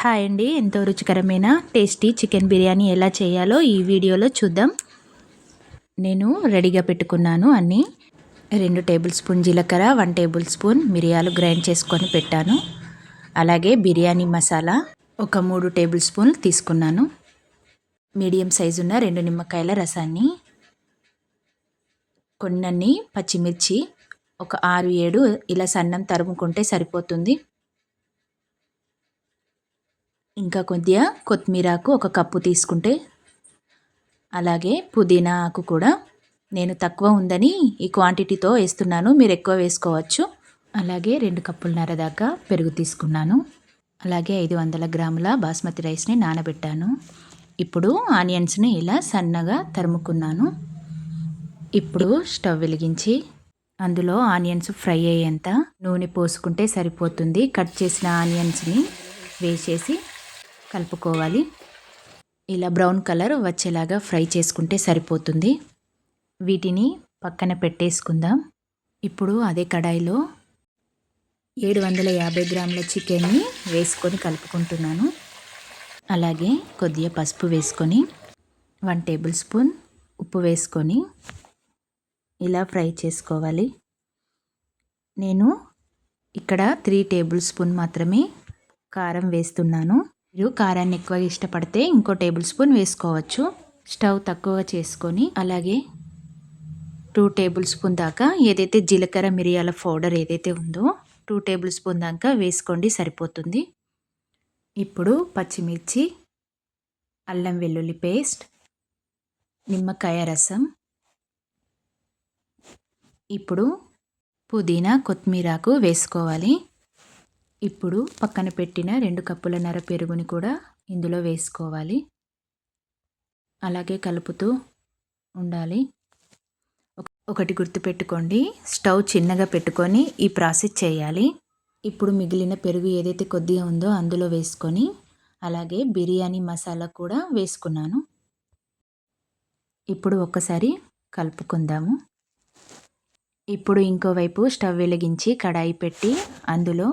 Hi అండి. ఎంతో రుచికరమైన టేస్టీ చికెన్ బిర్యానీ ఎలా చేయాలో ఈ వీడియోలో చూద్దాం. నేను రెడీగా పెట్టుకున్నాను అన్నీ. రెండు టేబుల్ స్పూన్ జీలకర్ర వన్ టేబుల్ స్పూన్ మిరియాలు గ్రైండ్ చేసుకొని పెట్టాను. అలాగే బిర్యానీ మసాలా ఒక మూడు టేబుల్ స్పూన్లు తీసుకున్నాను. మీడియం సైజు ఉన్న రెండు నిమ్మకాయల రసాన్ని కొన్నన్ని పచ్చిమిర్చి ఒక ఆరు ఏడు ఇలా సన్నం తరుముకుంటే సరిపోతుంది. ఇంకా కొద్దిగా కొత్తిమీరాకు ఒక కప్పు తీసుకుంటే అలాగే పుదీనా ఆకు కూడా. నేను తక్కువ ఉందని ఈ క్వాంటిటీతో వేస్తున్నాను. మీరు ఎక్కువ వేసుకోవచ్చు. అలాగే రెండు కప్పులన్నర దాకా పెరుగు తీసుకున్నాను. అలాగే ఐదు వందల గ్రాముల బాస్మతి రైస్ని నానబెట్టాను. ఇప్పుడు ఆనియన్స్ని ఇలా సన్నగా తరుముకున్నాను. ఇప్పుడు స్టవ్ వెలిగించి అందులో ఆనియన్స్ ఫ్రై అయ్యేంత నూనె పోసుకుంటే సరిపోతుంది. కట్ చేసిన ఆనియన్స్ని వేసేసి కలుపుకోవాలి. ఇలా బ్రౌన్ కలర్ వచ్చేలాగా ఫ్రై చేసుకుంటే సరిపోతుంది. వీటిని పక్కన పెట్టేసుకుందాం. ఇప్పుడు అదే కడాయిలో ఏడు వందల యాభై గ్రాముల చికెన్ని వేసుకొని కలుపుకుంటున్నాను. అలాగే కొద్దిగా పసుపు వేసుకొని వన్ టేబుల్ స్పూన్ ఉప్పు వేసుకొని ఇలా ఫ్రై చేసుకోవాలి. నేను ఇక్కడ త్రీ టేబుల్ స్పూన్ మాత్రమే కారం వేస్తున్నాను. మీరు కారాన్ని ఎక్కువ ఇష్టపడితే ఇంకో టేబుల్ స్పూన్ వేసుకోవచ్చు. స్టవ్ తక్కువ చేసుకొని అలాగే టూ టేబుల్ స్పూన్ దాకా ఏదైతే జీలకర్ర మిరియాల పౌడర్ ఏదైతే ఉందో టూ టేబుల్ స్పూన్ దాకా వేసుకోండి సరిపోతుంది. ఇప్పుడు పచ్చిమిర్చి అల్లం వెల్లుల్లి పేస్ట్ నిమ్మకాయ రసం. ఇప్పుడు పుదీనా కొత్తిమీరాకు వేసుకోవాలి. ఇప్పుడు పక్కన పెట్టిన రెండు కప్పుల నర పెరుగుని కూడా ఇందులో వేసుకోవాలి. అలాగే కలుపుతూ ఉండాలి. ఒకటి గుర్తుపెట్టుకోండి స్టవ్ చిన్నగా పెట్టుకొని ఈ ప్రాసెస్ చేయాలి. ఇప్పుడు మిగిలిన పెరుగు ఏదైతే కొద్దిగా ఉందో అందులో వేసుకొని అలాగే బిర్యానీ మసాలా కూడా వేసుకున్నాను. ఇప్పుడు ఒక్కసారి కలుపుకుందాము. ఇప్పుడు ఇంకోవైపు స్టవ్ వెలిగించి కడాయి పెట్టి అందులో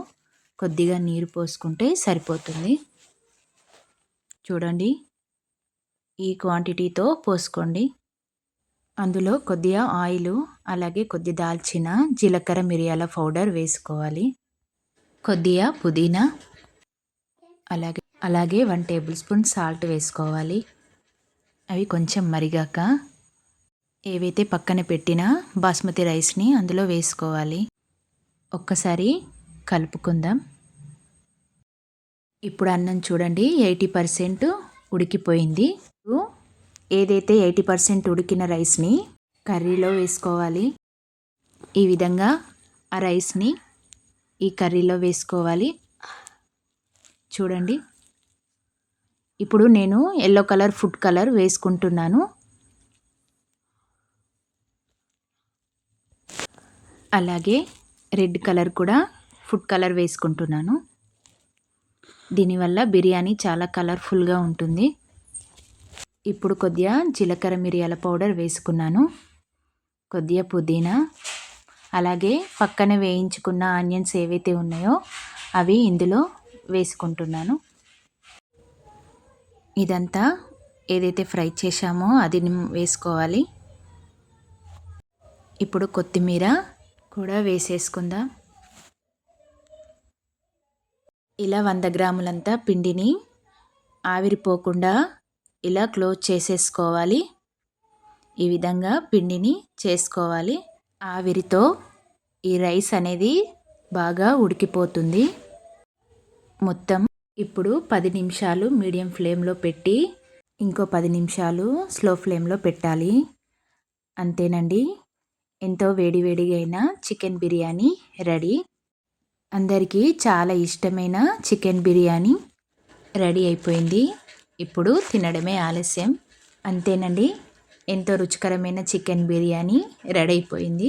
కొద్దిగా నీరు పోసుకుంటే సరిపోతుంది. చూడండి. ఈ క్వాంటిటీతో పోసుకోండి. అందులో కొద్దిగా ఆయిల్ అలాగే కొద్ది దాల్చిన జీలకర్ర మిరియాల పౌడర్ వేసుకోవాలి. కొద్దిగా పుదీనా అలాగే అలాగే వన్ టేబుల్ స్పూన్ సాల్ట్ వేసుకోవాలి. అవి కొంచెం మరిగాక ఏవైతే పక్కన పెట్టిన బాస్మతి రైస్ని అందులో వేసుకోవాలి. ఒక్కసారి కలుపుకుందాం. ఇప్పుడు అన్నం చూడండి ఎయిటీ పర్సెంట్ ఉడికిపోయింది. ఏదైతే ఎయిటీ పర్సెంట్ ఉడికిన రైస్ని కర్రీలో వేసుకోవాలి ఈ విధంగా ఆ రైస్ని ఈ కర్రీలో వేసుకోవాలి. చూడండి. ఇప్పుడు నేను ఎల్లో కలర్ ఫుడ్ కలర్ వేసుకుంటున్నాను. అలాగే రెడ్ కలర్ కూడా ఫుడ్ కలర్ వేసుకుంటున్నాను. దీనివల్ల బిర్యానీ చాలా కలర్ఫుల్గా ఉంటుంది. ఇప్పుడు కొద్దిగా జీలకర్ర మిరియాల పౌడర్ వేసుకున్నాను. కొద్దిగా పుదీనా అలాగే పక్కన వేయించుకున్న ఆనియన్స్ ఏవైతే ఉన్నాయో అవి ఇందులో వేసుకుంటున్నాను. ఇదంతా ఏదైతే ఫ్రై చేశామో అది వేసుకోవాలి. ఇప్పుడు కొత్తిమీర కూడా వేసేసుకుందాం. ఇలా వంద గ్రాములంతా పిండిని ఆవిరిపోకుండా ఇలా క్లోజ్ చేసేసుకోవాలి. ఈ విధంగా పిండిని చేసుకోవాలి. ఆవిరితో ఈ రైస్ అనేది బాగా ఉడికిపోతుంది. మొత్తం ఇప్పుడు పది నిమిషాలు మీడియం ఫ్లేమ్లో పెట్టి ఇంకో పది నిమిషాలు స్లో ఫ్లేమ్లో పెట్టాలి. అంతేనండి. ఎంతో వేడివేడిగా అయిన చికెన్ బిర్యానీ రెడీ. అందరికీ చాలా ఇష్టమైన చికెన్ బిర్యానీ రెడీ అయిపోయింది. ఇప్పుడు తినడమే ఆలస్యం. అంతేనండి ఎంతో రుచికరమైన చికెన్ బిర్యానీ రెడీ అయిపోయింది.